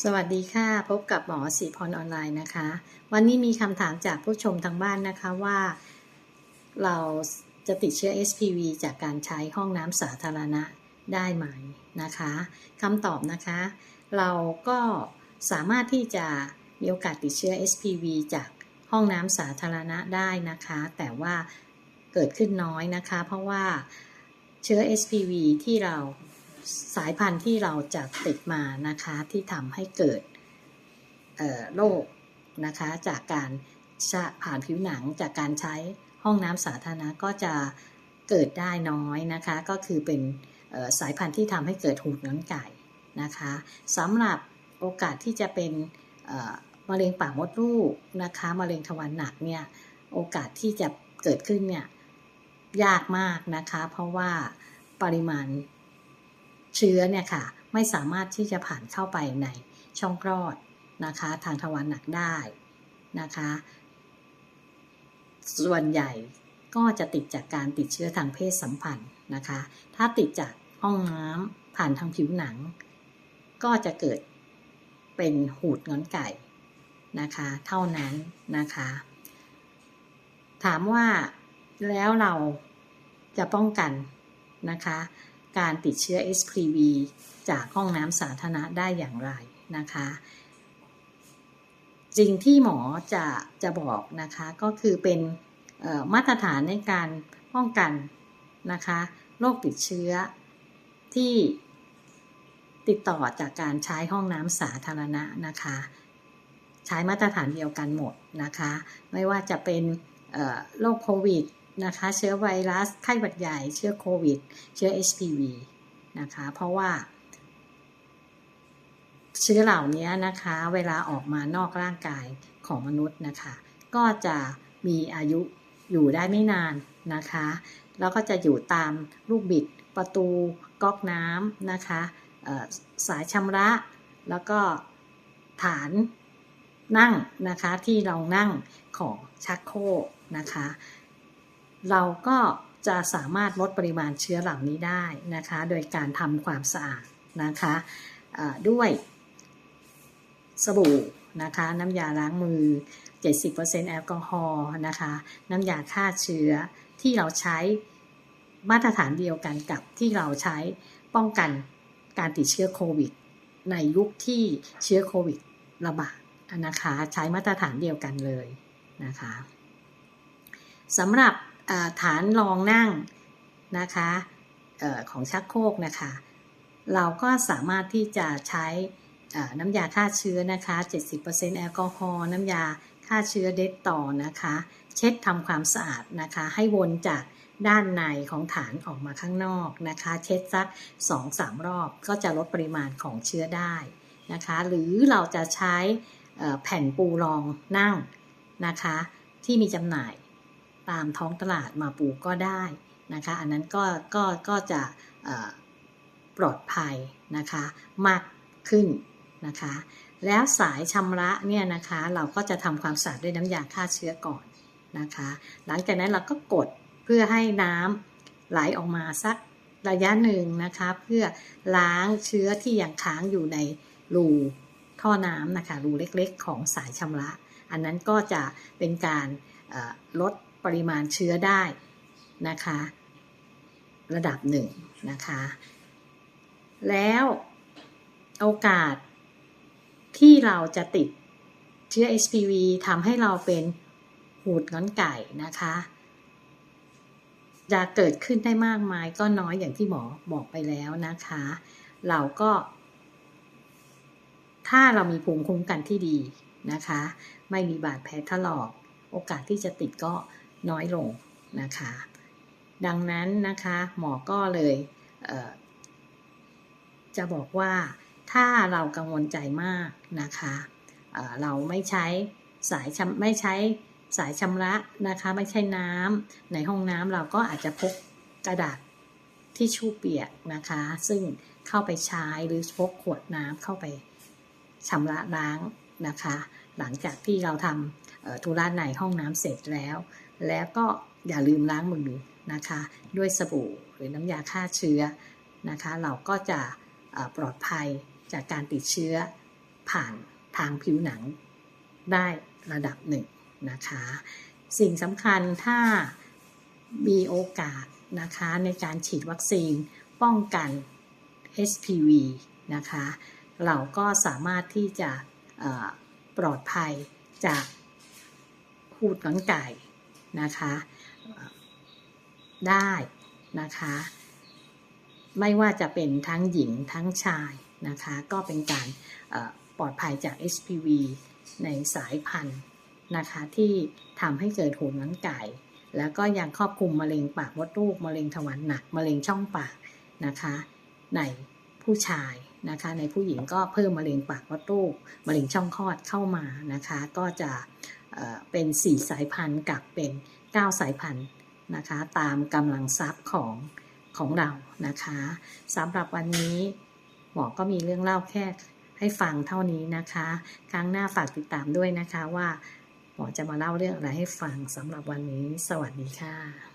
สวัสดีค่ะ พบกับหมอสีพรออนไลน์นะคะ วันนี้มีคำถามจากผู้ชมทางบ้านนะคะว่า เราจะติดเชื้อ SPV จากการใช้ห้องน้ำสาธารณะได้ไหมนะคะคำตอบนะคะ เราก็สามารถที่จะมีโอกาสติดเชื้อ SPV จากห้องน้ำสาธารณะได้นะคะ แต่ว่าเกิดขึ้นน้อยนะคะ เพราะว่าเชื้อ SPV ที่เรา สายพันธุ์ที่เราจะติดมานะคะที่ทำให้เกิดโรคนะคะจากการผ่านผิวหนังจากการใช้ห้องน้ำสาธารณะก็จะเกิดได้น้อยนะคะ ก็คือเป็นสายพันธุ์ที่ทำให้เกิดหูดหนังไก่นะคะสำหรับโอกาสที่จะเป็นมะเร็งปากมดลูกนะคะมะเร็งทวารหนักเนี่ยโอกาสที่จะเกิดขึ้นเนี่ยยากมากนะคะ เพราะว่าปริมาณ ชื้อเนี่ยค่ะไม่สามารถที่จะผ่านเข้าไปในช่องคลอดนะคะทางทวารหนักได้นะคะ ส่วนใหญ่ก็จะติดจากการติดเชื้อทางเพศสัมพันธ์นะคะ ถ้าติดจากห้องน้ำผ่านทางผิวหนัง ก็จะเกิดเป็นหูดงอนไก่นะคะ เท่านั้นนะคะ ถามว่าแล้วเราจะป้องกันนะคะ การติดเชื้อ HPV จากห้องน้ำสาธารณะได้อย่างไรนะคะสิ่งที่หมอจะจะบอกนะคะก็คือเป็นมาตรฐานในการป้องกันนะคะโรคติดเชื้อที่ติดต่อจากการใช้ห้องน้ำสาธารณะนะคะ ใช้มาตรฐานเดียวกันหมดนะคะ ไม่ว่าจะเป็นโรคโควิด นะคะ เชื้อไวรัส ไข้หวัดใหญ่ เชื้อโควิด เชื้อ HPV นะคะ เพราะว่า เชื้อเหล่านี้นะคะ เวลาออกมานอกร่างกายของมนุษย์นะคะ ก็จะมีอายุอยู่ได้ไม่นานนะคะ แล้วก็จะอยู่ตามลูกบิด ประตู ก๊อกน้ำนะคะ สายชำระ แล้วก็ฐานนั่งนะคะที่เรานั่งของชักโครกนะคะ เราก็จะสามารถลดปริมาณเชื้อเหล่านี้ได้นะคะ โดยการทำความสะอาดนะคะด้วยสบู่นะคะน้ำยาล้างมือ 70%แอลกอฮอล์นะคะน้ำยาฆ่าเชื้อที่เราใช้มาตรฐานเดียวกันกับที่เราใช้ป้องกันการติดเชื้อโควิด ในยุคที่เชื้อโควิดระบาดนะคะใช้มาตรฐานเดียวกันเลยนะคะสำหรับ ฐานรองนั่งนะคะออของชักโครกนะคะ เราก็สามารถที่จะใช้น้ำยาฆ่าเชื้อนะคะ 70%แอลกอฮอล์น้ำยาฆ่าเชื้อเด็ดต่อนะคะ เช็ดทำความสะอาดนะคะ ให้วนจากด้านในของฐานออกมาข้างนอกนะคะ เช็ดสัก 2-3 รอบก็จะลดปริมาณของเชื้อได้นะคะ หรือเราจะใช้แผ่นปูรองนั่งนะคะ ที่มีจำหน่าย ตามท้องตลาดมาปูก็ได้นะคะ อันนั้นก็ก็ก็จะปลอดภัยนะคะมากขึ้นนะคะ แล้วสายชำระเนี่ยนะคะเราก็จะทำความสะอาดด้วยน้ำยาฆ่าเชื้อก่อนนะคะ หลังจากนั้นเราก็กดเพื่อให้น้ำไหลออกมาสักระยะหนึ่งนะคะเพื่อล้างเชื้อที่ยังค้างอยู่ในรูท่อน้ำนะคะรูเล็กๆ ของสายชำระ อันนั้นก็จะเป็นการลด ปริมาณเชื้อได้นะคะ ระดับหนึ่งนะคะ แล้วโอกาสที่เราจะติดเชื้อ HPV ทำให้เราเป็นหูดง้อนไก่นะคะ จะเกิดขึ้นได้มากมายก็น้อยอย่างที่หมอบอกไปแล้วนะคะ เราก็ ถ้าเรามีภูมิคุ้มกันที่ดีนะคะ ไม่มีบาดแผลถลอก โอกาสที่จะติดก็ น้อยลงนะคะ ดังนั้นนะคะหมอก็เลยเจะบอกว่าถ้าเรากังวลใจมากนะคะเเราไม่ใช้สายไม่ใช้สายชำระนะคะ ไม่ใช่น้ำในห้องน้ำเราก็อาจจะพกกระดาษที่ชู่เปียกนะคะ ซึ่งเข้าไปใช้หรือพกขวดน้ำเข้าไปชำระล้างนะคะ หลังจากที่เราทำ ธุระในห้องน้ำเสร็จแล้ว แล้วก็อย่าลืมล้างมือนะคะ ด้วยสบู่หรือน้ำยาฆ่าเชื้อนะคะ เราก็จะปลอดภัยจากการติดเชื้อผ่านทางผิวหนังได้ระดับหนึ่งนะคะ สิ่งสำคัญถ้ามีโอกาสนะคะในการฉีดวัคซีนป้องกัน HPV นะคะ เราก็สามารถที่จะปลอดภัยจาก หูดหนังไก่นะคะได้นะคะ ไม่ว่าจะเป็นทั้งหญิงทั้งชายนะคะ ก็เป็นการปลอดภัยจาก HPV ในสายพันธุ์นะคะ ที่ทำให้เกิดหูหนังไก่ แล้วก็ยังครอบคลุมมะเร็งปากมดลูกมะเร็งทวารหนักมะเร็งช่องปากนะคะ ในผู้ชายนะคะ ในผู้หญิงก็เพิ่มมะเร็งปากมดลูกมะเร็งช่องคลอดเข้ามานะคะ ก็จะ เป็น 4 สายพันธุ์กับเป็น 9 สายพันธุ์นะคะตามกำลังทรัพย์ของของเรานะคะสำหรับวันนี้หมอก็มีเรื่องเล่าแค่ให้ฟังเท่านี้นะคะ ครั้งหน้าฝากติดตามด้วยนะคะว่าหมอจะมาเล่าเรื่องอะไรให้ฟังสำหรับวันนี้ สวัสดีค่ะ